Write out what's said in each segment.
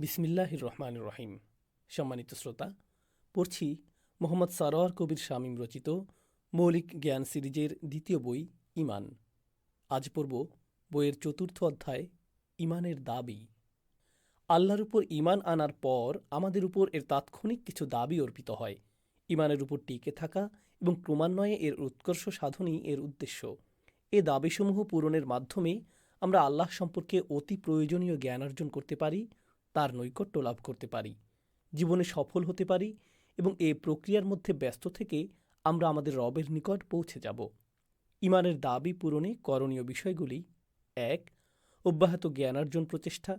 বিসমিল্লাহ রহমান রহিম সম্মানিত শ্রোতা, পড়ছি মোহাম্মদ সারোয়ার কবির শামীম রচিত মৌলিক জ্ঞান সিরিজের দ্বিতীয় বই, ইমান। আজ পড়ব বইয়ের চতুর্থ অধ্যায়, ইমানের দাবি। আল্লাহর উপর ইমান আনার পর আমাদের উপর এর তাৎক্ষণিক কিছু দাবি অর্পিত হয়। ইমানের উপর টিকে থাকা এবং ক্রমান্বয়ে এর উৎকর্ষ সাধনই এর উদ্দেশ্য। এ দাবিসমূহ পূরণের মাধ্যমে আমরা আল্লাহ সম্পর্কে অতি প্রয়োজনীয় জ্ঞান অর্জন করতে পারি তার নৈকট্য লাভ করতে পারি। জীবনে সফল হতে পারি এবং এ প্রক্রিয়ার মধ্যে ব্যস্ত থেকে আমরা আমাদের রবের নিকট পৌঁছে যাব। ইমানের দাবি পূরণে করণীয় বিষয়গুলি এক, অব্যাহত জ্ঞানার্জন প্রচেষ্টা।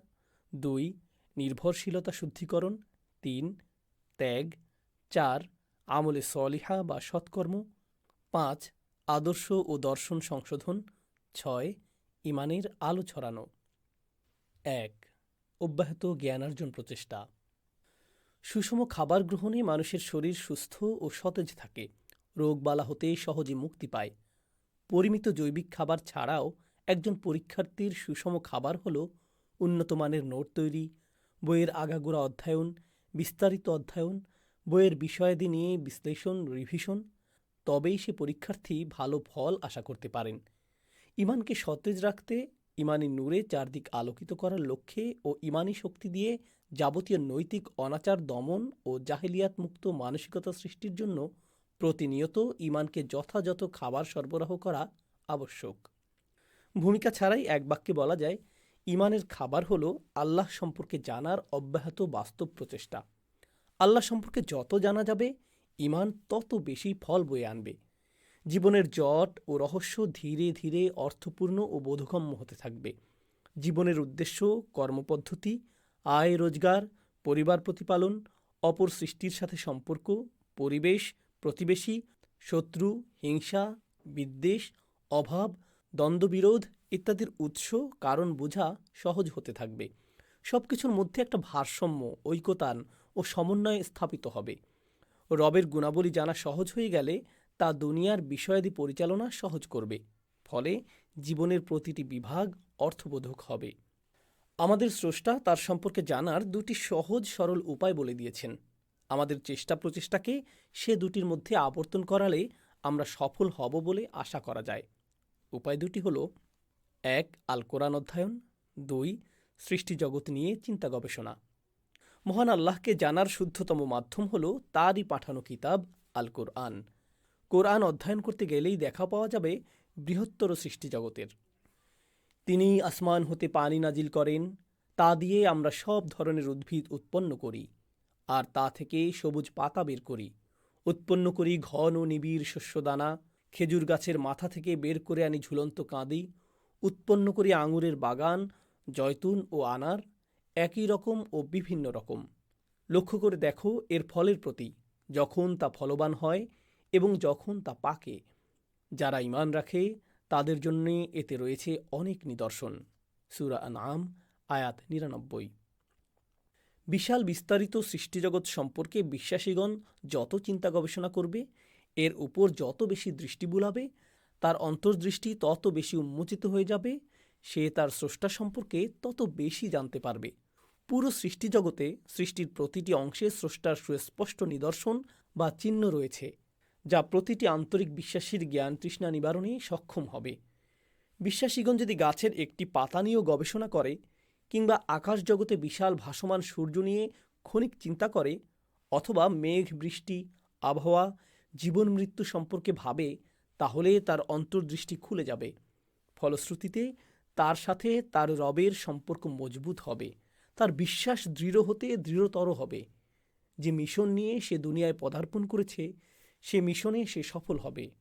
দুই, নির্ভরশীলতা শুদ্ধিকরণ। তিন, ত্যাগ। চার, আমলে সলিহা বা সৎকর্ম। পাঁচ, আদর্শ ও দর্শন সংশোধন। ছয়, ইমানের আলো ছড়ানো। এক অব্যাহত জ্ঞানার্জন প্রচেষ্টা। সুষম খাবার গ্রহণে মানুষের শরীর সুস্থ ও সতেজ থাকে। রোগবালা হতে সহজে মুক্তি পায়। পরিমিত জৈবিক খাবার ছাড়াও একজন পরীক্ষার্থীর সুষম খাবার হল উন্নতমানের নোট তৈরি, বইয়ের আগাগোড়া অধ্যয়ন, বিস্তারিত অধ্যয়ন, বইয়ের বিষয়াদি নিয়ে বিশ্লেষণ, রিভিশন। তবেই সে পরীক্ষার্থী ভালো ফল আশা করতে পারেন। ইমানকে সতেজ রাখতে ইমানি নূরে চারদিক আলোকিত করার লক্ষ্যে ও ইমানি শক্তি দিয়ে যাবতীয় নৈতিক অনাচার, দমন ও জাহিলিয়াত মুক্ত মানসিকতা সৃষ্টির জন্য প্রতিনিয়ত ইমানকে যথাযথ খাবার সরবরাহ করা আবশ্যক। ভূমিকা ছাড়াই এক বাক্যে বলা যায়, ইমানের খাবার হল আল্লাহ সম্পর্কে জানার অব্যাহত বাস্তব প্রচেষ্টা। আল্লাহ সম্পর্কে যত জানা যাবে, ইমান তত বেশি ফল বয়ে আনবে। জীবনের জট ও রহস্য ধীরে ধীরে অর্থপূর্ণ ও বোধগম্য হতে থাকবে। জীবনের উদ্দেশ্য, কর্মপদ্ধতি, আয় রোজগার, পরিবার প্রতিপালন, অপর সৃষ্টির সাথে সম্পর্ক, পরিবেশ, প্রতিবেশী, শত্রু, হিংসা, বিদ্বেষ, অভাব, দ্বন্দ্ববিরোধ ইত্যাদির উৎস, কারণ বোঝা সহজ হতে থাকবে। সব কিছুর মধ্যে একটা ভারসাম্য ঐকতান ও সমন্বয় স্থাপিত হবে। রবের গুণাবলী জানা সহজ হয়ে গেলে তা দুনিয়ার বিষয়াদি পরিচালনা সহজ করবে, ফলে জীবনের প্রতিটি বিভাগ অর্থবোধক হবে। আমাদের স্রষ্টা তার সম্পর্কে জানার দুটি সহজ, সরল উপায় বলে দিয়েছেন। আমাদের চেষ্টা প্রচেষ্টাকে সে দুটির মধ্যে আবর্তন করালে আমরা সফল হব বলে আশা করা যায়। উপায় দুটি হল, এক আল কোরআন অধ্যয়ন, দুই, সৃষ্টিজগৎ নিয়ে চিন্তা গবেষণা। মহান আল্লাহকে জানার শুদ্ধতম মাধ্যম হল তারই পাঠানো কিতাব আল কোরআন কোরআন অধ্যয়ন করতে গেলেই দেখা পাওয়া যাবে বৃহত্তর সৃষ্টিজগতের তিনি আসমান হতে পানি নাজিল করেন, তা দিয়ে আমরা সব ধরনের উদ্ভিদ উৎপন্ন করি, আর তা থেকে সবুজ পাতা বের করি, উৎপন্ন করি ঘন নিবিড় শস্যদানা, খেজুর গাছের মাথা থেকে বের করে আনি ঝুলন্ত কাঁদি, উৎপন্ন করি আঙুরের বাগান, জয়তুন ও আনার, একই রকম ও বিভিন্ন রকম। লক্ষ্য করে দেখো এর ফলের প্রতি, যখন তা ফলবান হয় এবং যখন তা পাকে, যারা ইমান রাখে, তাদের জন্যে এতে রয়েছে অনেক নিদর্শন। সুরা নাম আয়াত নিরানব্বই। বিশাল বিস্তারিত সৃষ্টিজগৎ সম্পর্কে বিশ্বাসীগণ যত চিন্তা গবেষণা করবে, এর উপর যত বেশি দৃষ্টি বুলাবে, তার অন্তর্দৃষ্টি তত বেশি উন্মোচিত হয়ে যাবে, সে তার স্রষ্টা সম্পর্কে তত বেশি জানতে পারবে। পুরো সৃষ্টিজগতে সৃষ্টির প্রতিটি অংশে স্রষ্টার সুস্পষ্ট নিদর্শন বা চিহ্ন রয়েছে। যা প্রতিটি আন্তরিক বিশ্বাসীর জ্ঞান তৃষ্ণা নিবারণে সক্ষম হবে। বিশ্বাসীগণ যদি গাছের একটি পাতা নিয়েও গবেষণা করে কিংবা আকাশ জগতে বিশাল ভাসমান সূর্য নিয়ে ক্ষণিক চিন্তা করে অথবা মেঘ, বৃষ্টি, আবহাওয়া, জীবন মৃত্যু সম্পর্কে ভাবে, তাহলে তার অন্তর্দৃষ্টি খুলে যাবে। ফলশ্রুতিতে তার সাথে তার রবের সম্পর্ক মজবুত হবে। তার বিশ্বাস দৃঢ় হতে দৃঢ়তর হবে। যে মিশন নিয়ে সে দুনিয়ায় পদার্পণ করেছে সে মিশনে সে সফল হবে।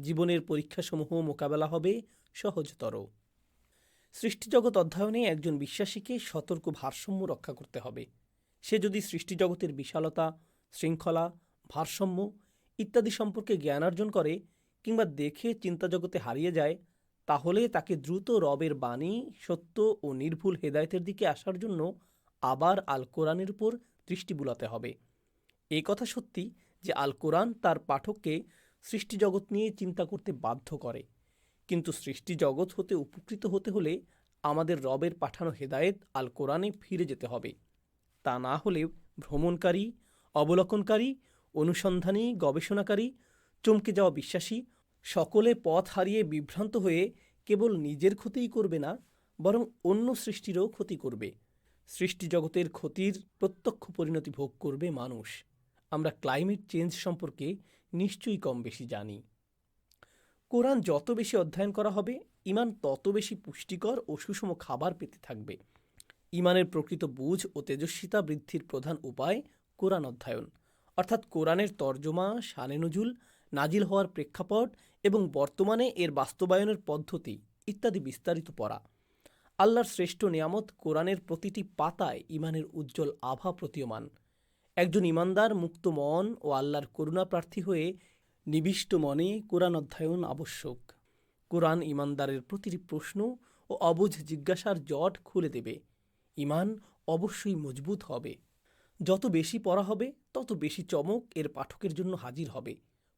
জীবনের পরীক্ষাসমূহ মোকাবেলা হবে সহজতর। সৃষ্টিজগৎ অধ্যয়নে একজন বিশ্বাসীকে সতর্ক ভারসাম্য রক্ষা করতে হবে। সে যদি সৃষ্টিজগতের বিশালতা, শৃঙ্খলা, ভারসাম্য ইত্যাদি সম্পর্কে জ্ঞানার্জন করে কিংবা দেখে চিন্তাজগতে হারিয়ে যায়, তাহলে তাকে দ্রুত রবের বাণী, সত্য ও নির্ভুল হেদায়তের দিকে আসার জন্য আবার আল কোরআনের উপর দৃষ্টি বুলাতে হবে। এই কথা সত্যি যে আল কোরআন তার পাঠককে সৃষ্টিজগৎ নিয়ে চিন্তা করতে বাধ্য করে। কিন্তু সৃষ্টিজগৎ হতে উপকৃত হতে হলে আমাদের রবের পাঠানো হেদায়েত আল কোরআনে ফিরে যেতে হবে। তা না হলে ভ্রমণকারী, অবলোকনকারী, অনুসন্ধানী, গবেষণাকারী, চমকে যাওয়া বিশ্বাসী সকলে পথ হারিয়ে বিভ্রান্ত হয়ে কেবল নিজের ক্ষতিই করবে না, বরং অন্য সৃষ্টিরও ক্ষতি করবে। সৃষ্টি জগতের ক্ষতির প্রত্যক্ষ পরিণতি ভোগ করবে মানুষ। আমরা ক্লাইমেট চেঞ্জ সম্পর্কে নিশ্চয়ই কম বেশি জানি। কোরআন যত বেশি অধ্যয়ন করা হবে ইমান তত বেশি পুষ্টিকর ও সুষম খাবার পেতে থাকবে। ইমানের প্রকৃত বুঝ ও তেজস্বিতা বৃদ্ধির প্রধান উপায় কোরআন অধ্যয়ন। অর্থাৎ কোরআনের তর্জমা, শানে নজুল, নাজিল হওয়ার প্রেক্ষাপট এবং বর্তমানে এর বাস্তবায়নের পদ্ধতি ইত্যাদি বিস্তারিত পড়া। আল্লাহর শ্রেষ্ঠ নিয়ামত কোরআনের প্রতিটি পাতায় ইমানের উজ্জ্বল আভা প্রতীয়মান। একজন ইমানদার, মুক্ত মন ও আল্লাহর করুণা প্রার্থী হয়ে নিবিষ্ট মনে কোরআন অধ্যয়ন আবশ্যক। কোরআন ইমানদারের প্রতিটি প্রশ্ন ও অবুঝ জিজ্ঞাসার জট খুলে দেবে। ইমান অবশ্যই মজবুত হবে। যত বেশি পড়া হবে, তত বেশি চমক এর পাঠকের জন্য হাজির হবে।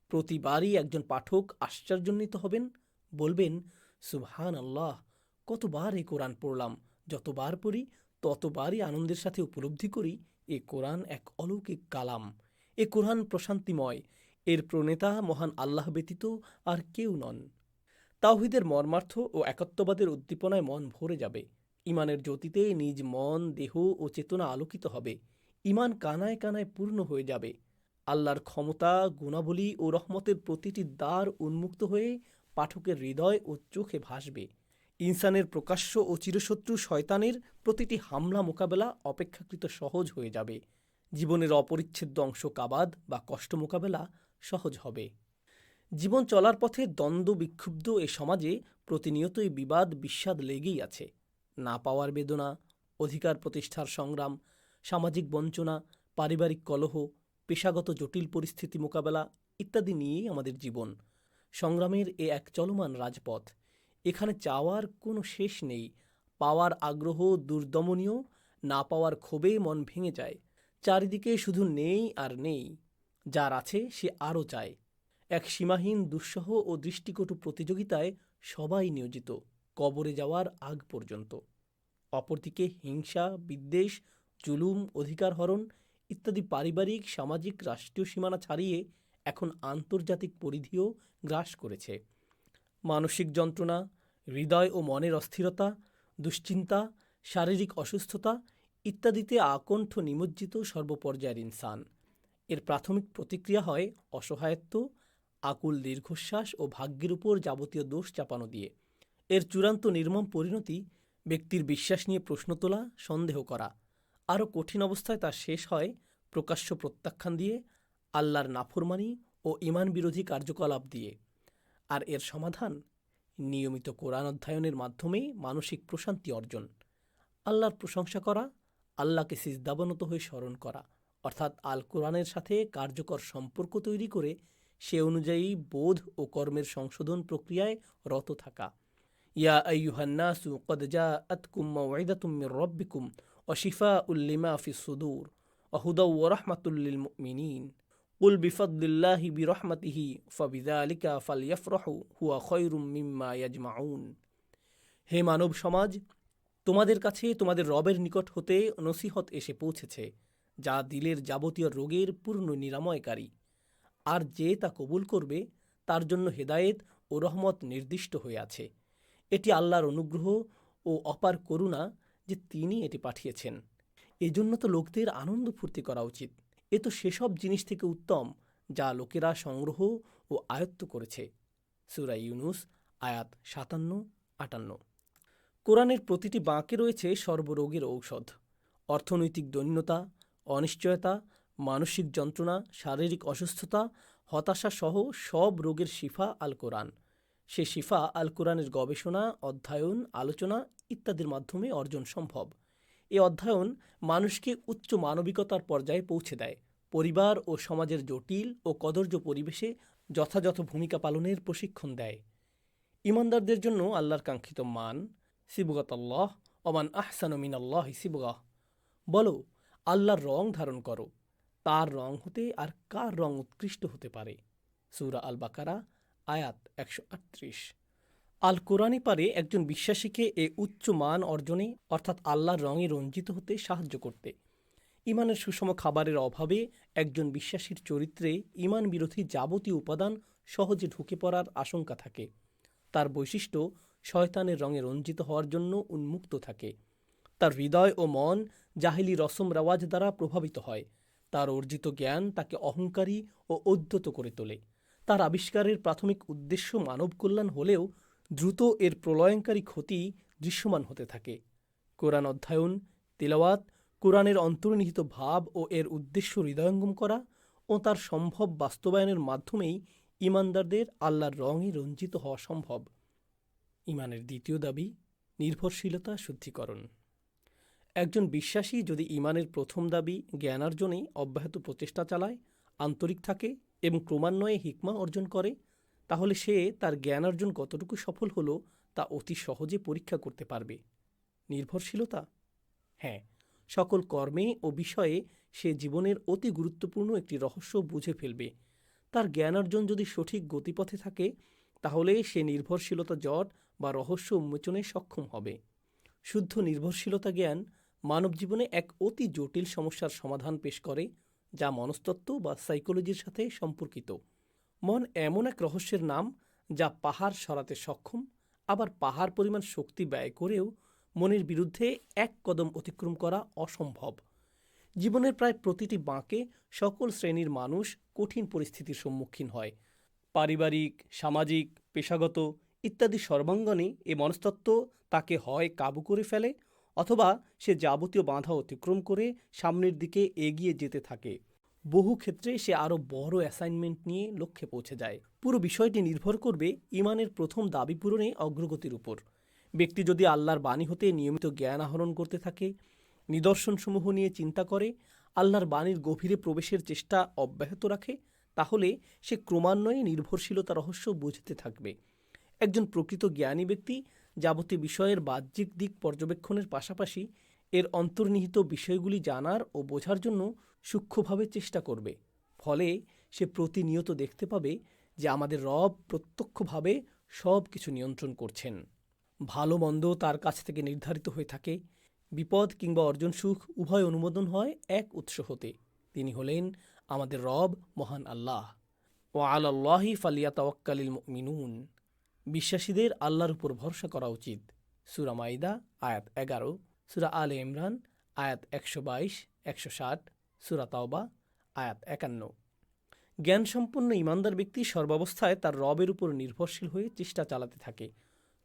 প্রতিবারই একজন পাঠক আশ্চর্যান্বিত হবেন, বলবেন সুবহান আল্লাহ কতবার এই কোরআন পড়লাম, যতবার পড়ি, ততবারই আনন্দের সাথে উপলব্ধি করি এ কোরআন এক অলৌকিক কালাম। এ কোরআন প্রশান্তিময়। এর প্রণেতা মহান আল্লাহ ব্যতীত আর কেউ নন। তাওহিদের মর্মার্থ ও একত্ববাদের উদ্দীপনায় মন ভরে যাবে। ইমানের জ্যোতিতে নিজ মন, দেহ ও চেতনা আলোকিত হবে। ইমান কানায় কানায় পূর্ণ হয়ে যাবে। আল্লাহর ক্ষমতা, গুণাবলী ও রহমতের প্রতিটি দ্বার উন্মুক্ত হয়ে পাঠকের হৃদয় ও চোখে ভাসবে। ইনসানের প্রকাশ্য ও চিরশত্রু শয়তানের প্রতিটি হামলা মোকাবেলা অপেক্ষাকৃত সহজ হয়ে যাবে। জীবনের অপরিচ্ছেদ্য অংশ কাবাদ বা কষ্ট মোকাবেলা সহজ হবে। জীবন চলার পথে দ্বন্দ্ব বিক্ষুব্ধ এ সমাজে প্রতিনিয়তই বিবাদ, বিস্বাদ লেগেই আছে। না পাওয়ার বেদনা, অধিকার প্রতিষ্ঠার সংগ্রাম, সামাজিক বঞ্চনা, পারিবারিক কলহ, পেশাগত জটিল পরিস্থিতি মোকাবেলা ইত্যাদি নিয়েই আমাদের জীবন। সংগ্রামের এ এক চলমান রাজপথ। এখানে চাওয়ার কোনো শেষ নেই। পাওয়ার আগ্রহ দুর্দমনীয়, না পাওয়ার ক্ষোভে মন ভেঙে যায়। চারিদিকে শুধু নেই আর নেই, যার আছে সে আরও চায়। এক সীমাহীন দুঃসহ ও দৃষ্টিকটু প্রতিযোগিতায় সবাই নিয়োজিত, কবরে যাওয়ার আগ পর্যন্ত। অপরদিকে হিংসা, বিদ্বেষ, জুলুম, অধিকার হরণ ইত্যাদি পারিবারিক, সামাজিক, রাষ্ট্রীয় সীমানা ছাড়িয়ে এখন আন্তর্জাতিক পরিধিও গ্রাস করেছে। মানসিক যন্ত্রণা, হৃদয় ও মনের অস্থিরতা, দুশ্চিন্তা, শারীরিক অসুস্থতা ইত্যাদিতে আকণ্ঠ নিমজ্জিত সর্বপর্যায়ের ইনসান। এর প্রাথমিক প্রতিক্রিয়া হয় অসহায়ত্ব, আকুল দীর্ঘশ্বাস ও ভাগ্যের উপর যাবতীয় দোষ চাপানো দিয়ে। এর চূড়ান্ত নির্মম পরিণতি ব্যক্তির বিশ্বাস নিয়ে প্রশ্ন তোলা, সন্দেহ করা। আরও কঠিন অবস্থায় তা শেষ হয় প্রকাশ্য প্রত্যাখ্যান দিয়ে, আল্লাহর নাফরমানি ও ইমান বিরোধী কার্যকলাপ দিয়ে। আর এর সমাধান নিয়মিত কোরআন অধ্যয়নের মাধ্যমে মানসিক প্রশান্তি অর্জন। আল্লাহর প্রশংসা করা, আল্লাহকে সিজদাবনত হয়ে স্মরণ করা, অর্থাৎ আল কোরআনের সাথে কার্যকর সম্পর্ক তৈরি করে সে অনুযায়ী বোধ ও কর্মের সংশোধন প্রক্রিয়ায় রত থাকা। ইয়া আইয়ুহান্নাসু কদ মাউইদাতুম মির রাব্বিকুম ওয়া শিফাউল লিমা ফিস সুদূর ওয়া হুদাও ওয়া রাহমাতুল মুমিনিন। কুল বিফদুল্লাহি বিরহমতিহি ফবিদা আলিকা ফালিয়াফরহ, হুয়া খৈরুম মিম্মা ইয়াজমাউন। হে মানব সমাজ, তোমাদের কাছে তোমাদের রবের নিকট হতে নসিহত এসে পৌঁছেছে, যা দিলের যাবতীয় রোগের পূর্ণ নিরাময়কারী। আর যে তা কবুল করবে, তার জন্য হেদায়েত ও রহমত নির্দিষ্ট হয়ে আছে। এটি আল্লাহর অনুগ্রহ ও অপার করুণা যে তিনি এটি পাঠিয়েছেন। এজন্য তো লোকদের আনন্দ ফুর্তি করা উচিত। এ তো সেসব জিনিস থেকে উত্তম যা লোকেরা সংগ্রহ ও আয়ত্ত করেছে। সুরা ইউনুস, আয়াত সাতান্ন, আটান্ন। কোরআনের প্রতিটি বাঁকে রয়েছে সর্বরোগের ঔষধ। অর্থনৈতিক দৈন্যতা, অনিশ্চয়তা, মানসিক যন্ত্রণা, শারীরিক অসুস্থতা হতাশা সহ সব রোগের শিফা আল কোরআন সে শিফা আল কোরআনের গবেষণা, অধ্যয়ন, আলোচনা ইত্যাদির মাধ্যমে অর্জন সম্ভব। এ অধ্যয়ন মানুষকে উচ্চ মানবিকতার পর্যায়ে পৌঁছে দেয়। পরিবার ও সমাজের জটিল ও কদর্য পরিবেশে যথাযথ ভূমিকা পালনের প্রশিক্ষণ দেয়। ইমানদারদের জন্য আল্লাহর কাঙ্ক্ষিত মান, সিবুগাত আল্লাহ অমান আহসানু মিন আল্লাহ সিবগাহ বলো, আল্লাহর রং ধারণ করো। তার রং হতে আর কার রং উৎকৃষ্ট হতে পারে? সুরা আল বাকারা আয়াত একশো আটত্রিশ। আল কোরআনই পারে একজন বিশ্বাসীকে এ উচ্চ মান অর্জনে, অর্থাৎ আল্লাহর রঙে রঞ্জিত হতে সাহায্য করতে। ইমানের সুষম খাবারের অভাবে একজন বিশ্বাসীর চরিত্রে ইমান বিরোধী যাবতীয় উপাদান সহজে ঢুকে পড়ার আশঙ্কা থাকে। তার বৈশিষ্ট্য শয়তানের রঙে রঞ্জিত হওয়ার জন্য উন্মুক্ত থাকে। তার হৃদয় ও মন জাহিলি রসম রেওয়াজ দ্বারা প্রভাবিত হয়। তার অর্জিত জ্ঞান তাকে অহংকারী ও উদ্যত করে তোলে। তার আবিষ্কারের প্রাথমিক উদ্দেশ্য মানব কল্যাণ হলেও দ্রুত এর প্রলয়ঙ্কারী ক্ষতি দৃশ্যমান হতে থাকে। কোরআন অধ্যয়ন, তিলাওয়াত, কোরআনের অন্তর্নিহিত ভাব ও এর উদ্দেশ্য হৃদয়ঙ্গম করা ও তার সম্ভব বাস্তবায়নের মাধ্যমেই ইমানদারদের আল্লাহর রঙে রঞ্জিত হওয়া সম্ভব। ইমানের দ্বিতীয় দাবি, নির্ভরশীলতা শুদ্ধিকরণ। একজন বিশ্বাসী যদি ইমানের প্রথম দাবি জ্ঞানার্জনে অব্যাহত প্রচেষ্টা চালায়, আন্তরিক থাকে এবং ক্রমান্বয়ে হিকমা অর্জন করে তাহলে সে তার জ্ঞানার্জন কতটুকু সফল হলো তা অতি সহজে পরীক্ষা করতে পারবে। নির্ভরশীলতা? হ্যাঁ সকল কর্মে ও বিষয়ে সে জীবনের অতি গুরুত্বপূর্ণ একটি রহস্য বুঝে ফেলবে। তার জ্ঞানার্জন যদি সঠিক গতিপথে থাকে, তাহলে সে নির্ভরশীলতা জট বা রহস্য উন্মোচনে সক্ষম হবে। শুদ্ধ নির্ভরশীলতা জ্ঞান মানব জীবনে এক অতি জটিল সমস্যার সমাধান পেশ করে, যা মনস্তত্ত্ব বা সাইকোলজির সাথে সম্পর্কিত। মন এমন এক রহস্যের নাম যা পাহাড় সরাতে সক্ষম, আবার পাহাড় পরিমাণ শক্তি ব্যয় করেও মনের বিরুদ্ধে এক কদম অতিক্রম করা অসম্ভব। জীবনের প্রায় প্রতিটি বাঁকে সকল শ্রেণির মানুষ কঠিন পরিস্থিতির সম্মুখীন হয়। পারিবারিক, সামাজিক, পেশাগত ইত্যাদি সর্বাঙ্গনে এ মনস্তত্ত্ব তাকে হয় কাবু করে ফেলে, অথবা সে যাবতীয় বাধা অতিক্রম করে সামনের দিকে এগিয়ে যেতে থাকে। বহু ক্ষেত্রে সে আরও বড় অ্যাসাইনমেন্ট নিয়ে লক্ষ্যে পৌঁছে যায়। পুরো বিষয়টি নির্ভর করবে ইমানের প্রথম দাবি পূরণে অগ্রগতির উপর। ব্যক্তি যদি আল্লাহর বাণী হতে নিয়মিত জ্ঞান আহরণ করতে থাকে, নিদর্শনসমূহ নিয়ে চিন্তা করে, আল্লাহর বাণীর গভীরে প্রবেশের চেষ্টা অব্যাহত রাখে, তাহলে সে ক্রমান্বয়ে নির্ভরশীলতা রহস্য বুঝতে থাকবে। একজন প্রকৃত জ্ঞানী ব্যক্তি যাবতীয় বিষয়ের বাহ্যিক দিক পর্যবেক্ষণের পাশাপাশি এর অন্তর্নিহিত বিষয়গুলি জানার ও বোঝার জন্য সূক্ষ্মভাবে চেষ্টা করবে। ফলে সে প্রতিনিয়ত দেখতে পাবে যে আমাদের রব প্রত্যক্ষভাবে সব কিছু নিয়ন্ত্রণ করছেন। ভালো মন্দ তার কাছ থেকে নির্ধারিত হয়ে থাকে। বিপদ কিংবা অর্জন সুখ উভয় অনুমোদন হয় এক উৎস হতে। তিনি হলেন আমাদের রব মহান আল্লাহ। ও আল্লাহি ফালিয়া তাওয়াক্কালিল মিনুন বিশ্বাসীদের আল্লাহর উপর ভরসা করা উচিত। সুরা মাইদা, আয়াত এগারো। সুরা আলে ইমরান, আয়াত একশো বাইশ, একশো ষাট। সুরা তাওবা, আয়াত একান্ন। জ্ঞানসম্পন্ন ইমানদার ব্যক্তি সর্বাবস্থায় তার রবের উপর নির্ভরশীল হয়ে চেষ্টা চালাতে থাকে।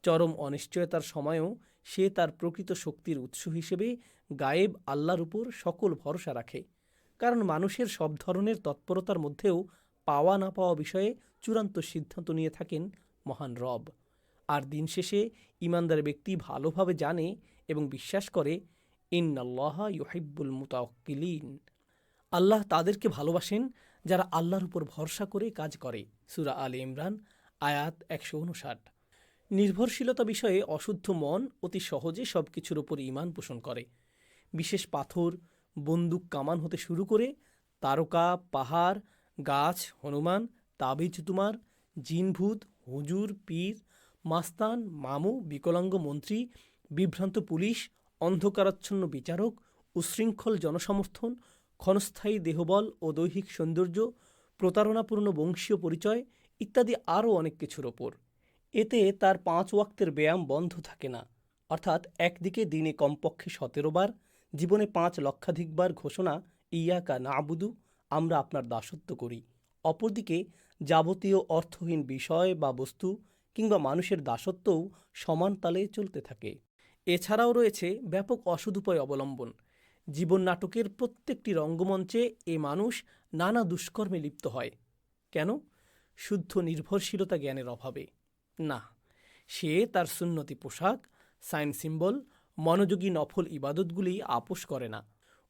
চরম অনিশ্চয়তার সময়েও সে তার প্রকৃত শক্তির উৎস হিসেবে গায়েব আল্লাহর উপর সকল ভরসা রাখে। কারণ মানুষের সব ধরনের তৎপরতার মধ্যেও পাওয়া না পাওয়া বিষয়ে চূড়ান্ত সিদ্ধান্ত নিয়ে থাকেন মহান রব। আর দিন শেষে ইমানদার ব্যক্তি ভালোভাবে জানে এবং বিশ্বাস করে, ইন্নাল্লাহ ইউহিব্বুল মুতাওয়াক্কিলিন। আল্লাহ তাদেরকে ভালোবাসেন যারা আল্লাহর উপর ভরসা করে কাজ করে। সুরা আল ইমরান, আয়াত একশো উনষাট। নির্ভরশীলতা বিষয়ে অশুদ্ধ মন অতি সহজে সব কিছুর উপর ইমান পোষণ করে। বিশেষ পাথর, বন্দুক কামান হতে শুরু করে তারকা, পাহাড়, গাছ, হনুমান, তাবিজ তুমার, জিনভূত, হুজুর, পীর, মাস্তান, মামু, বিকলাঙ্গ মন্ত্রী, বিভ্রান্ত পুলিশ, অন্ধকারাচ্ছন্ন বিচারক, উশৃঙ্খল জনসমর্থন ক্ষণস্থায়ী দেহবল ও দৈহিক সৌন্দর্য, প্রতারণাপূর্ণ বংশীয় পরিচয় ইত্যাদি আরও অনেক কিছুর ওপর। এতে তার পাঁচ ওয়াক্তের ব্যায়াম বন্ধ থাকে না। অর্থাৎ একদিকে দিনে কমপক্ষে সতেরো বার, জীবনে পাঁচ লক্ষাধিকবার ঘোষণা, ইয়াকা না আবুদু আমরা আপনার দাসত্ব করি। অপরদিকে যাবতীয় অর্থহীন বিষয় বা বস্তু কিংবা মানুষের দাসত্বও সমান তালে চলতে থাকে। এছাড়াও রয়েছে ব্যাপক অসদুপায় অবলম্বন। জীবন নাটকের প্রত্যেকটি রঙ্গমঞ্চে এ মানুষ নানা দুষ্কর্মে লিপ্ত হয়। কেন? শুদ্ধ নির্ভরশীলতা জ্ঞানের অভাবে। না, সে তার সুন্নতি পোশাক, সাইন সিম্বল, মনোযোগী নফল ইবাদতগুলি আপোষ করে না।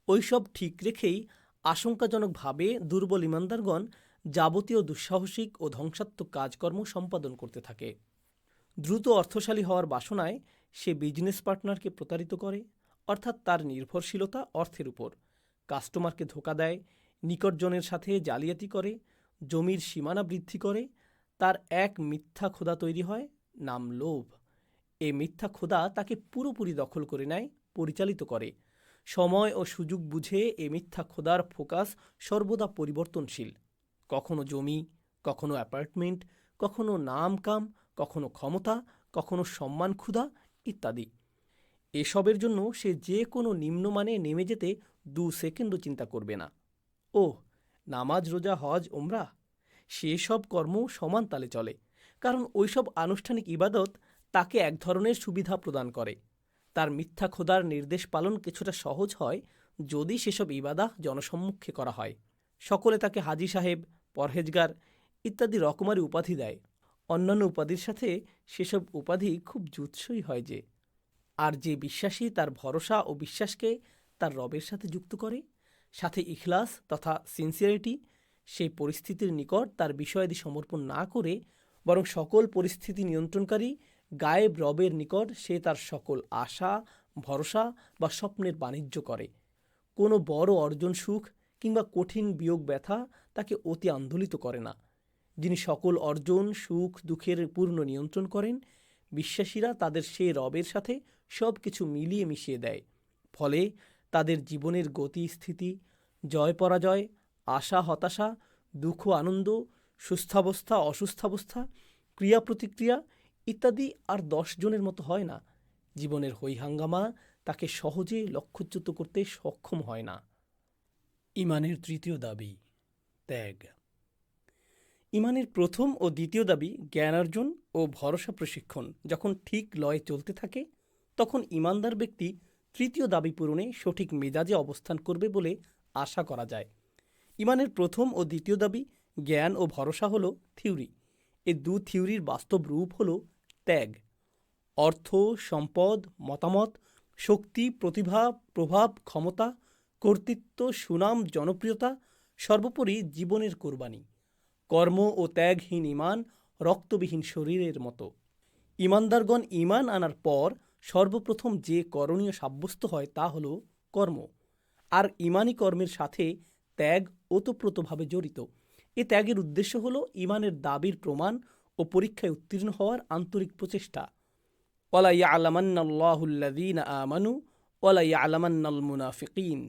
ওইসব ঠিক রেখেই আশঙ্কাজনকভাবে দুর্বল ইমানদারগণ যাবতীয় দুঃসাহসিক ও ধ্বংসাত্মক কাজকর্ম সম্পাদন করতে থাকে। দ্রুত অর্থশালী হওয়ার বাসনায় সে বিজনেস পার্টনারকে প্রতারিত করে। অর্থাৎ তার নির্ভরশীলতা অর্থের উপর। কাস্টমারকে ধোকা দেয়, নিকটজনের সাথে জালিয়াতি করে, জমির সীমানা বৃদ্ধি করে, তার এক মিথ্যা ক্ষুধা তৈরি হয়, নাম লোভ। এ মিথ্যা ক্ষুধা তাকে পুরোপুরি দখল করে নেয়, পরিচালিত করে। সময় ও সুযোগ বুঝে এ মিথ্যা খোদার ফোকাস সর্বদা পরিবর্তনশীল। কখনো জমি, কখনো অ্যাপার্টমেন্ট, কখনো নাম কাম কখনো ক্ষমতা, কখনো সম্মান ক্ষুধা ইত্যাদি। এসবের জন্য সে যে কোনো নিম্নমানে নেমে যেতে দু সেকেন্ডও চিন্তা করবে না। ওহ, নামাজ, রোজা, হজ ওমরা সেসব কর্ম সমান তালে চলে, কারণ ওইসব আনুষ্ঠানিক ইবাদত তাকে এক ধরনের সুবিধা প্রদান করে। তার মিথ্যা খোদার নির্দেশ পালন কিছুটা সহজ হয় যদি সেসব ইবাদা জনসম্মুখে করা হয়। সকলে তাকে হাজি সাহেব, পরহেজগার ইত্যাদি রকমারি উপাধি দেয়। অন্যান্য উপাধির সাথে সেসব উপাধি খুব জুৎসই হয় যে আর যে বিশ্বাসী তার ভরসা ও বিশ্বাসকে তার রবের সাথে যুক্ত করে, সাথে ইখলাস তথা সিনসিয়ারিটি সেই পরিস্থিতির নিকট তার বিষয়াদি সমর্পণ না করে, বরং সকল পরিস্থিতি নিয়ন্ত্রণকারী, গায়েব রবের নিকট সে তার সকল আশা, ভরসা বা স্বপ্নের বাণিজ্য করে। কোনো বড় অর্জন সুখ কিংবা কঠিন বিয়োগ ব্যথা তাকে অতি আন্দোলিত করে না। যিনি সকল অর্জন, সুখ, দুঃখের পূর্ণ নিয়ন্ত্রণ করেন বিশ্বাসীরা তাদের সে রবের সাথে সব কিছু মিলিয়ে মিশিয়ে দেয়। ফলে তাদের জীবনের গতি, স্থিতি, জয় পরাজয়, আশা, হতাশা, দুঃখ, আনন্দ, সুস্থাবস্থা, অসুস্থাবস্থা, ক্রিয়া প্রতিক্রিয়া ইত্যাদি আর দশ জনের মতো হয় না। জীবনের হৈহাঙ্গামা তাকে সহজে লক্ষ্যচ্যুত করতে সক্ষম হয় না। ইমানের তৃতীয় দাবি, ত্যাগ। ইমানের প্রথম ও দ্বিতীয় দাবি জ্ঞানার্জন ও ভরসা প্রশিক্ষণ। যখন ঠিক লয়ে চলতে থাকে, তখন ইমানদার ব্যক্তি তৃতীয় দাবি পূরণে সঠিক মেজাজে অবস্থান করবে বলে আশা করা যায়। ইমানের প্রথম ও দ্বিতীয় দাবি জ্ঞান ও ভরসা হল থিওরি। এ দু থিওরির বাস্তব রূপ হল ত্যাগ। অর্থ, সম্পদ, মতামত, শক্তি, প্রতিভা, প্রভাব, ক্ষমতা, কর্তৃত্ব, সুনাম, জনপ্রিয়তা, সর্বোপরি জীবনের কোরবানি। কর্ম ও ত্যাগহীন ইমান রক্তবিহীন শরীরের মতো। ইমানদারগণ ইমান আনার পর সর্বপ্রথম যে করণীয় সাব্যস্ত হয় তা হল কর্ম। আর ইমানি কর্মের সাথে ত্যাগ ওতপ্রোতভাবে জড়িত। এ ত্যাগের উদ্দেশ্য হল ইমানের দাবির প্রমাণ ও পরীক্ষায় উত্তীর্ণ হওয়ার আন্তরিক প্রচেষ্টা। ওলা ইয়া আমানু ওলা ইয়া আলামান্নাল মুনাফিকিন।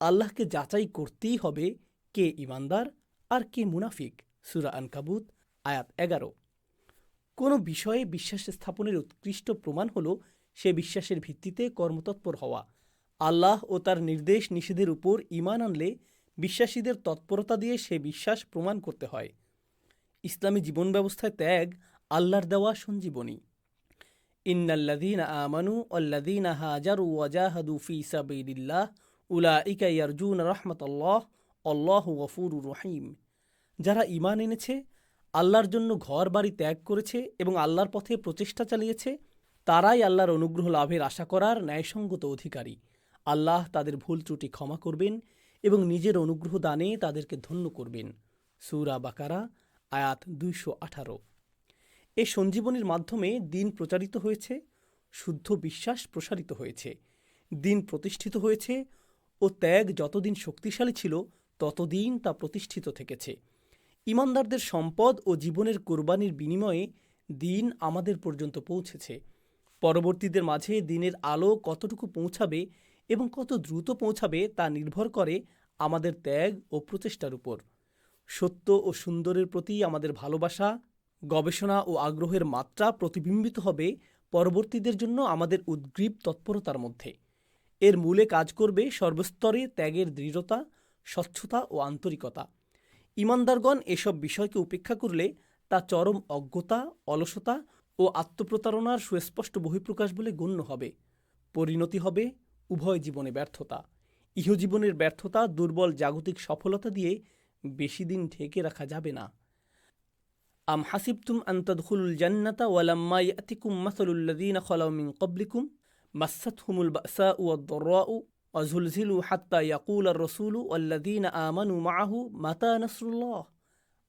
আল্লাহকে যাচাই করতেই হবে কে ইমানদার আর কে মুনাফিক, সুরা আনকাবুত, আয়াত এগারো। কোনো বিষয়ে বিশ্বাস স্থাপনের উৎকৃষ্ট প্রমাণ হল সে বিশ্বাসের ভিত্তিতে কর্মতৎপর হওয়া। আল্লাহ ও তার নির্দেশ নিষেধের উপর ইমান আনলে বিশ্বাসীদের তৎপরতা দিয়ে সে বিশ্বাস প্রমাণ করতে হয়। ইসলামী জীবন ব্যবস্থায় ত্যাগ আল্লাহর দেওয়া সঞ্জীবনী। ইন্নাল্লাযীনা আমানু আল্লাযীনা হাজারু ওয়াজাহাদু ফী সাবিলিল্লাহ, উলাইকা ইয়ারজুন রাহমাতাল্লাহ আল্লাহু গফুরুর রহিম। যারা ঈমান এনেছে, আল্লাহর জন্য ঘর বাড়ি ত্যাগ করেছে এবং আল্লাহর পথে প্রচেষ্টা চালিয়েছে, তারাই আল্লাহর অনুগ্রহ লাভের আশা করার ন্যায়সঙ্গত অধিকারী। আল্লাহ তাদের ভুল ত্রুটি ক্ষমা করবেন এবং নিজের অনুগ্রহ দানে তাদেরকে ধন্য করবেন। সুরা বাকারা, আয়াত দুইশো আঠারো। এ সঞ্জীবনীর মাধ্যমে দিন প্রচারিত হয়েছে, শুদ্ধ বিশ্বাস প্রসারিত হয়েছে। দিন প্রতিষ্ঠিত হয়েছে ও ত্যাগ যতদিন শক্তিশালী ছিল ততদিন তা প্রতিষ্ঠিত থেকেছে। ইমানদারদের সম্পদ ও জীবনের কোরবানির বিনিময়ে দিন আমাদের পর্যন্ত পৌঁছেছে। পরবর্তীদের মাঝে দিনের আলো কতটুকু পৌঁছাবে এবং কত দ্রুত পৌঁছাবে তা নির্ভর করে আমাদের ত্যাগ ও প্রচেষ্টার উপর। সত্য ও সুন্দরের প্রতি আমাদের ভালোবাসা, গবেষণা ও আগ্রহের মাত্রা প্রতিবিম্বিত হবে পরবর্তীদের জন্য আমাদের উদ্গ্রীব তৎপরতার মধ্যে। এর মূলে কাজ করবে সর্বস্তরে ত্যাগের দৃঢ়তা স্বচ্ছতা ও আন্তরিকতা। ইমানদারগণ এসব বিষয়কে উপেক্ষা করলে তা চরম অজ্ঞতা, অলসতা ও আত্মপ্রতারণার সুস্পষ্ট বহিঃপ্রকাশ বলে গণ্য হবে। পরিণতি হবে উভয় জীবনে ব্যর্থতা। ইহজীবনের ব্যর্থতা, দুর্বল জাগতিক সফলতা দিয়ে বেশি দিন ঢেকে রাখা যাবে না। আম হাসিবতুম আন তাদখুলুল জান্নাতা ওয়ালাম্মা ইয়াতিকুম মাসালুল্লাযীনা খালাউ মিন ক্বাবলিকুম মাসাতহুমুল বাসাউ ওয়াদ-দাররাউ। অঝুলঝিলু হাত্তা ইয়াকুল আর রসুলু অল্লাদিন আমানু মাহু মাতা নাসরুল্লাহ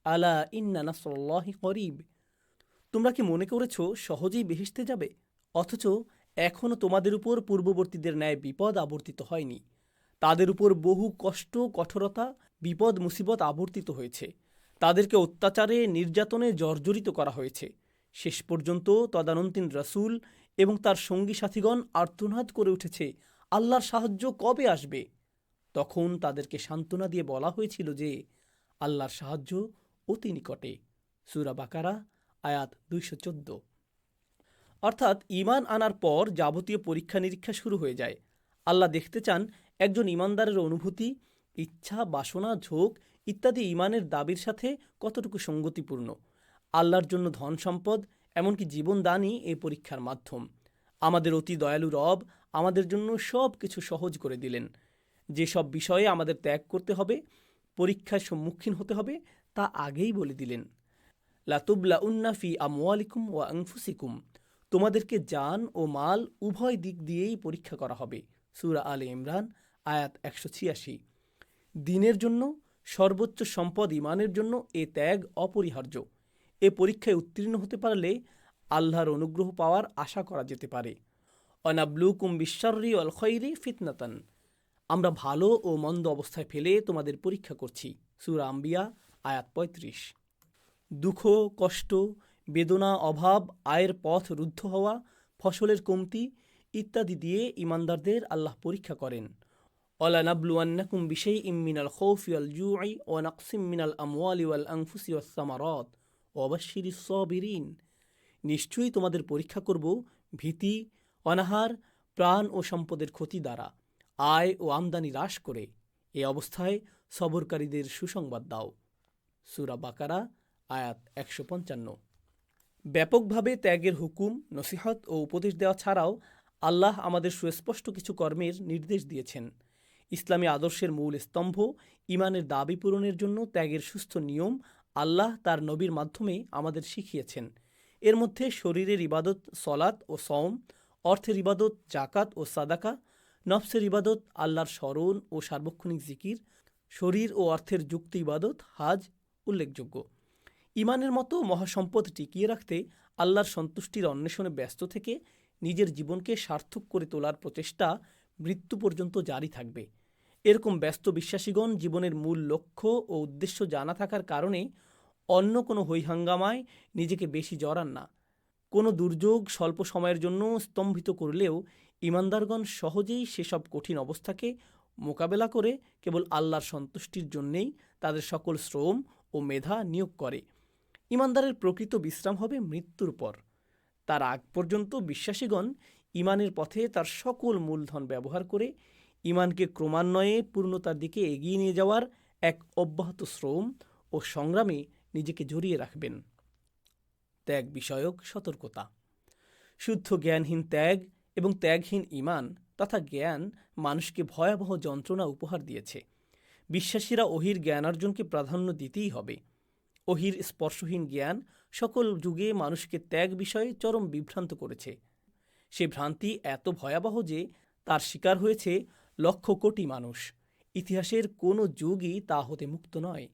আলা ইন্না নাসরুল্লাহ করিব তোমরা কি মনে করেছ সহজেই বেহিসতে যাবে? অথচ এখনও তোমাদের উপর পূর্ববর্তীদের ন্যায় বিপদ আবর্তিত হয়নি। তাদের উপর বহু কষ্ট, কঠোরতা, বিপদ, মুসিবত আবর্তিত হয়েছে। তাদেরকে অত্যাচারে, নির্যাতনে জর্জরিত করা হয়েছে। শেষ পর্যন্ত তদানন্তিন রসুল এবং তার সঙ্গী সাথীগণ আর্তনাদ করে উঠেছে। আল্লাহর সাহায্য কবে আসবে? তখন তাদেরকে সান্ত্বনা দিয়ে বলা হয়েছিল যে, আল্লাহর সাহায্য অতি নিকটে। সুরা বাকারা, আয়াত দুইশো চোদ্দ। অর্থাৎ ইমান আনার পর যাবতীয় পরীক্ষা নিরীক্ষা শুরু হয়ে যায়। আল্লাহ দেখতে চান একজন ইমানদারের অনুভূতি, ইচ্ছা, বাসনা, ঝোঁক ইত্যাদি ইমানের দাবির সাথে কতটুকু সঙ্গতিপূর্ণ। আল্লাহর জন্য ধন সম্পদ, এমনকি জীবনদানই এই পরীক্ষার মাধ্যম। আমাদের অতি দয়ালু রব আমাদের জন্য সব কিছু সহজ করে দিলেন। যেসব বিষয়ে আমাদের ত্যাগ করতে হবে, পরীক্ষার সম্মুখীন হতে হবে, তা আগেই বলে দিলেন। লাতুবলা উন্নাফি আমওয়ালিকুম ও আংফুসিকুম তোমাদেরকে জান ও মাল উভয় দিক দিয়েই পরীক্ষা করা হবে। সুরা আলে ইমরান, আয়াত একশো ছিয়াশি। দিনের জন্য, সর্বোচ্চ সম্পদ ইমানের জন্য এ ত্যাগ অপরিহার্য। এ পরীক্ষায় উত্তীর্ণ হতে পারলে আল্লাহর অনুগ্রহ পাওয়ার আশা করা যেতে পারে। অনাবলুকুম বিশ্বারি অল খৈরি ফিতনাতান। আমরা ভালো ও মন্দ অবস্থায় ফেলে তোমাদের পরীক্ষা করছি। সুরা আম্বিয়া, আয়াত পঁয়ত্রিশ। দুঃখ, কষ্ট, বেদনা, অভাব, আয়ের পথ রুদ্ধ হওয়া, ফসলের কমতি ইত্যাদি দিয়ে ইমানদারদের আল্লাহ পরীক্ষা করেন। অলানাবলুয়ান্নাকুম বিশেই ইমিনাল খৌফিয়াল জুআই ও নাকসিম মিনাল আমওয়ালি ওয়াল আংফুসি ওয়াসামারত অবাশির সবিরিন। নিশ্চয়ই তোমাদের পরীক্ষা করব ভীতি অনাহার, প্রাণ ও সম্পদের ক্ষতি দ্বারা আয় ও আমদানি হ্রাস করে। এ অবস্থায় সবরকারীদের সুসংবাদ দাও। সুরা বাকারা, আয়াত একশো পঞ্চান্ন। ব্যাপকভাবে ত্যাগের হুকুম, নসিহত ও উপদেশ দেওয়া ছাড়াও আল্লাহ আমাদের সুস্পষ্ট কিছু কর্মের নির্দেশ দিয়েছেন। ইসলামী আদর্শের মূল স্তম্ভ ইমানের দাবি পূরণের জন্য ত্যাগের সুস্থ নিয়ম আল্লাহ তার নবীর মাধ্যমে আমাদের শিখিয়েছেন। এর মধ্যে শরীরের ইবাদত সলাত ও সওম অর্থের ইবাদত জাকাত ও সাদাকা, নফসের ইবাদত, আল্লাহর স্মরণ ও সার্বক্ষণিক জিকির, শরীর ও অর্থের যুক্ত ইবাদত, হাজ উল্লেখযোগ্য। ইমানের মতো মহাসম্পদ টিকিয়ে রাখতে আল্লাহর সন্তুষ্টির অন্বেষণে ব্যস্ত থেকে নিজের জীবনকে সার্থক করে তোলার প্রচেষ্টা মৃত্যু পর্যন্ত জারি থাকবে। এরকম ব্যস্ত বিশ্বাসীগণ জীবনের মূল লক্ষ্য ও উদ্দেশ্য জানা থাকার কারণে অন্য কোনো হৈহাঙ্গামায় নিজেকে বেশি জড়ান না। কোনো দুর্যোগ স্বল্প সময়ের জন্য স্তম্ভিত করলেও ইমানদারগণ সহজেই সেসব কঠিন অবস্থাকে মোকাবেলা করে কেবল আল্লাহর সন্তুষ্টির জন্যেই তাদের সকল শ্রম ও মেধা নিয়োগ করে। ইমানদারের প্রকৃত বিশ্রাম হবে মৃত্যুর পর। তার আগ পর্যন্ত বিশ্বাসীগণ ইমানের পথে তার সকল মূলধন ব্যবহার করে ইমানকে ক্রমান্বয়ে পূর্ণতার দিকে এগিয়ে নিয়ে যাওয়ার এক অব্যাহত শ্রম ও সংগ্রামে নিজেকে জড়িয়ে রাখবেন। ত্যাগ বিষয়ক সতর্কতা। শুদ্ধ জ্ঞানহীন ত্যাগ এবং ত্যাগহীন ইমান তথা জ্ঞান মানুষকে ভয়াবহ যন্ত্রণা উপহার দিয়েছে। বিশ্বাসীরা ওহির জ্ঞানার্জনকে প্রাধান্য দিতেই হবে। অহির স্পর্শহীন জ্ঞান সকল যুগে মানুষকে ত্যাগ বিষয়ে চরম বিভ্রান্ত করেছে। সে ভ্রান্তি এত ভয়াবহ যে তার শিকার হয়েছে লক্ষ কোটি মানুষ। ইতিহাসের কোনো যুগই তা হতে মুক্ত নয়।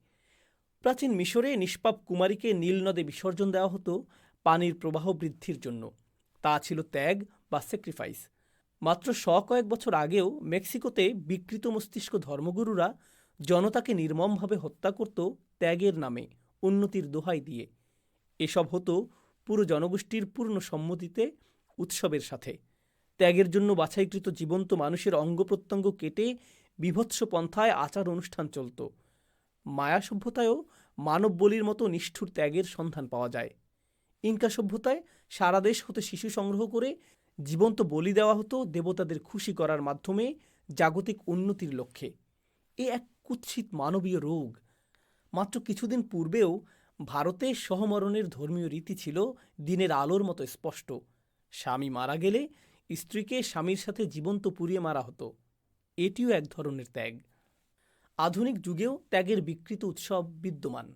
প্রাচীন মিশরে নিষ্পাপ কুমারীকে নীল নদে বিসর্জন দেওয়া হতো পানির প্রবাহ বৃদ্ধির জন্য। তা ছিল ত্যাগ বা স্যাক্রিফাইস মাত্র শ কয়েক বছর আগেও মেক্সিকোতে বিকৃত মস্তিষ্ক ধর্মগুরুরা জনতাকে নির্মমভাবে হত্যা করত ত্যাগের নামে, উন্নতির দোহাই দিয়ে। এসব হতো পুরো জনগোষ্ঠীর পূর্ণ সম্মতিতে, উৎসবের সাথে। ত্যাগের জন্য বাছাইকৃত জীবন্ত মানুষের অঙ্গ প্রত্যঙ্গ কেটে বিভৎস পন্থায় আচার অনুষ্ঠান চলত। মায়া সভ্যতায়ও মানব বলির মতো নিষ্ঠুর ত্যাগের সন্ধান পাওয়া যায়। ইনকা সভ্যতায় সারা দেশ হতে শিশু সংগ্রহ করে জীবন্ত বলি দেওয়া হতো দেবতাদের খুশি করার মাধ্যমে জাগতিক উন্নতির লক্ষ্যে। এ এক কুৎসিত মানবীয় রোগ। মাত্র কিছুদিন পূর্বেও ভারতে সহমরণের ধর্মীয় রীতি ছিল দিনের আলোর মতো স্পষ্ট। স্বামী মারা গেলে স্ত্রীকে স্বামীর সাথে জীবন্ত পুড়িয়ে মারা হতো। এটিও এক ধরনের ত্যাগ। আধুনিক যুগেও ত্যাগের বিকৃত উৎসব বিদ্যমান,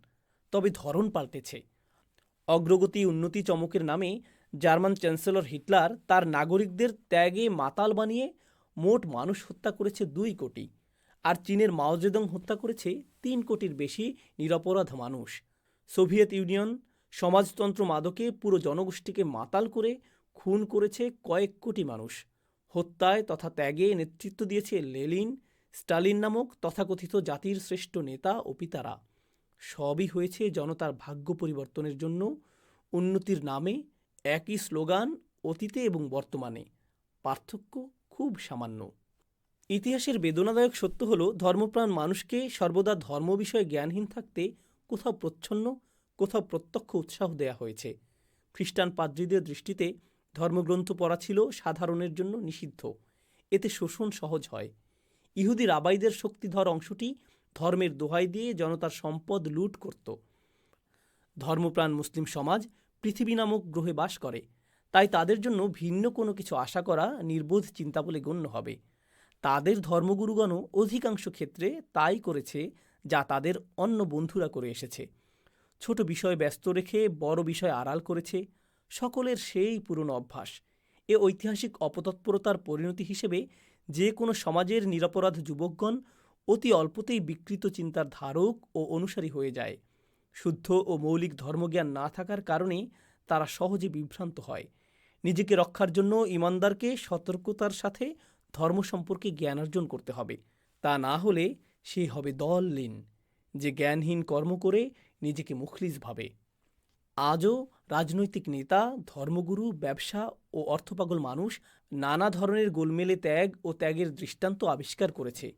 তবে ধরন পাল্টেছে। অগ্রগতি উন্নতি চমকের নামে জার্মান চ্যান্সেলর হিটলার তার নাগরিকদের ত্যাগে মাতাল বানিয়ে মোট মানুষ হত্যা করেছে দুই কোটি, আর চীনের মাওজেদং হত্যা করেছে তিন কোটির বেশি নিরপরাধ মানুষ। সোভিয়েত ইউনিয়ন সমাজতন্ত্র মাদকে পুরো জনগোষ্ঠীকে মাতাল করে খুন করেছে কয়েক কোটি মানুষ। হত্যায় তথা ত্যাগে নেতৃত্ব দিয়েছে লেলিন স্টালিন নামক তথাকথিত জাতির শ্রেষ্ঠ নেতা ও পিতারা সবই হয়েছে জনতার ভাগ্য পরিবর্তনের জন্য উন্নতির নামে একই স্লোগান, অতীতে এবং বর্তমানে। পার্থক্য খুব সামান্য। ইতিহাসের বেদনাদায়ক সত্য হল, ধর্মপ্রাণ মানুষকে সর্বদা ধর্ম বিষয়ে জ্ঞানহীন থাকতে কোথাও প্রচ্ছন্ন, কোথাও প্রত্যক্ষ উৎসাহ দেয়া হয়েছে। খ্রিস্টান পাদ্রীদের দৃষ্টিতে ধর্মগ্রন্থ পড়া ছিল সাধারণের জন্য নিষিদ্ধ। এতে শোষণ সহজ হয়। ইহুদি রাবাইদের শক্তিধর অংশটি ধর্মের দোহাই দিয়ে জনতার সম্পদ লুট করত। ধর্মপ্রাণ মুসলিম সমাজ পৃথিবী নামক গ্রহে বাস করে। তাই তাদের জন্য ভিন্ন কোনো কিছু আশা করা নির্বোধ চিন্তা বলে গণ্য হবে। তাদের ধর্মগুরুগণও অধিকাংশ ক্ষেত্রে তাই করেছে যা তাদের অন্য বন্ধুরা করে এসেছে। ছোট বিষয় ব্যস্ত রেখে বড় বিষয় আড়াল করেছে। সকলের সেই পুরনো অভ্যাস। এ ঐতিহাসিক অপতৎপরতার পরিণতি হিসেবে যে কোনো সমাজের নিরপরাধ যুবকগণ অতি অল্পতেই বিকৃত চিন্তার ধারক ও অনুসারী হয়ে যায়। শুদ্ধ ও মৌলিক ধর্মজ্ঞান না থাকার কারণে তারা সহজে বিভ্রান্ত হয়। নিজেকে রক্ষার জন্য ইমানদারকে সতর্কতার সাথে ধর্ম সম্পর্কে জ্ঞান অর্জন করতে হবে। তা না হলে সে হবে দল দললীন যে জ্ঞানহীন কর্ম করে নিজেকে মুখলিস ভাবে। আজও রাজনৈতিক নেতা, ধর্মগুরু, ব্যবসা ও অর্থপাগল মানুষ নানা ধরনের গোলমেলে ত্যাগ ও ত্যাগের দৃষ্টান্ত আবিষ্কার করেছে।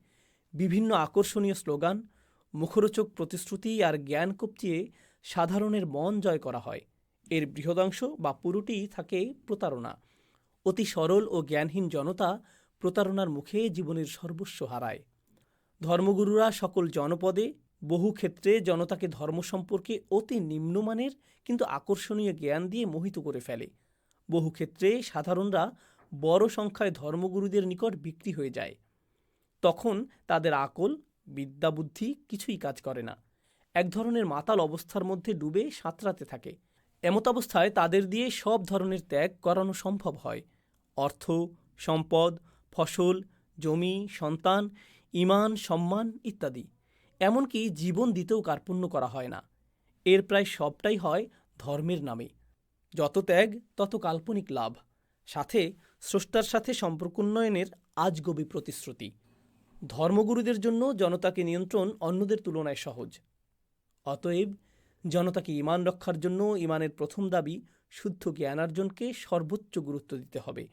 বিভিন্ন আকর্ষণীয় স্লোগান, মুখরোচক প্রতিশ্রুতি আর জ্ঞান কপচিয়ে সাধারণের মন জয় করা হয়। এর বৃহদাংশ বা পুরোটি থাকে প্রতারণা। অতি সরল ও জ্ঞানহীন জনতা প্রতারণার মুখে জীবনের সর্বস্ব হারায়। ধর্মগুরুরা সকল জনপদে, বহু ক্ষেত্রে জনতাকে ধর্ম সম্পর্কে অতি নিম্নমানের কিন্তু আকর্ষণীয় জ্ঞান দিয়ে মোহিত করে ফেলে। বহু ক্ষেত্রে সাধারণরা বড় সংখ্যায় ধর্মগুরুদের নিকট বিক্রি হয়ে যায়। তখন তাদের আকল, বিদ্যাবুদ্ধি কিছুই কাজ করে না। এক ধরনের মাতাল অবস্থার মধ্যে ডুবে সাঁতরাতে থাকে। এমত অবস্থায় তাদের দিয়ে সব ধরনের ত্যাগ করানো সম্ভব হয়। অর্থ, সম্পদ, ফসল, জমি, সন্তান ইমান সম্মান ইত্যাদি। এমনকি জীবন দিতেও কার্পণ্য করা হয় না। এর প্রায় সবটাই হয় ধর্মের নামে। যত ত্যাগ, তত কাল্পনিক লাভ। সাথে স্রষ্টার সাথে সম্পর্ক উন্নয়নের আজগবি প্রতিশ্রুতি। ধর্মগুরুদের জন্য জনতাকে নিয়ন্ত্রণ অন্যদের তুলনায় সহজ। অতএব জনতাকে ইমান রক্ষার জন্য ইমানের প্রথম দাবি শুদ্ধ জ্ঞানার্জনকে সর্বোচ্চ গুরুত্ব দিতে হবে।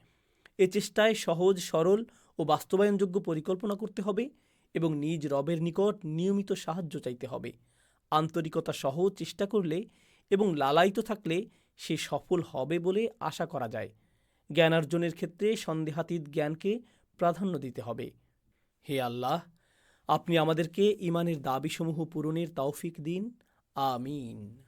এ চেষ্টায় সহজ, সরল ও বাস্তবায়নযোগ্য পরিকল্পনা করতে হবে এবং নিজ রবের নিকট নিয়মিত সাহায্য চাইতে হবে। আন্তরিকতা সহ চেষ্টা করলে এবং লালায়িত থাকলে সে সফল হবে বলে আশা করা যায়। জ্ঞানার্জনের ক্ষেত্রে সন্দেহাতীত জ্ঞানকে প্রাধান্য দিতে হবে। হে আল্লাহ, আপনি আমাদেরকে ইমানের দাবিসমূহ পূরণের তৌফিক দিন। আমিন।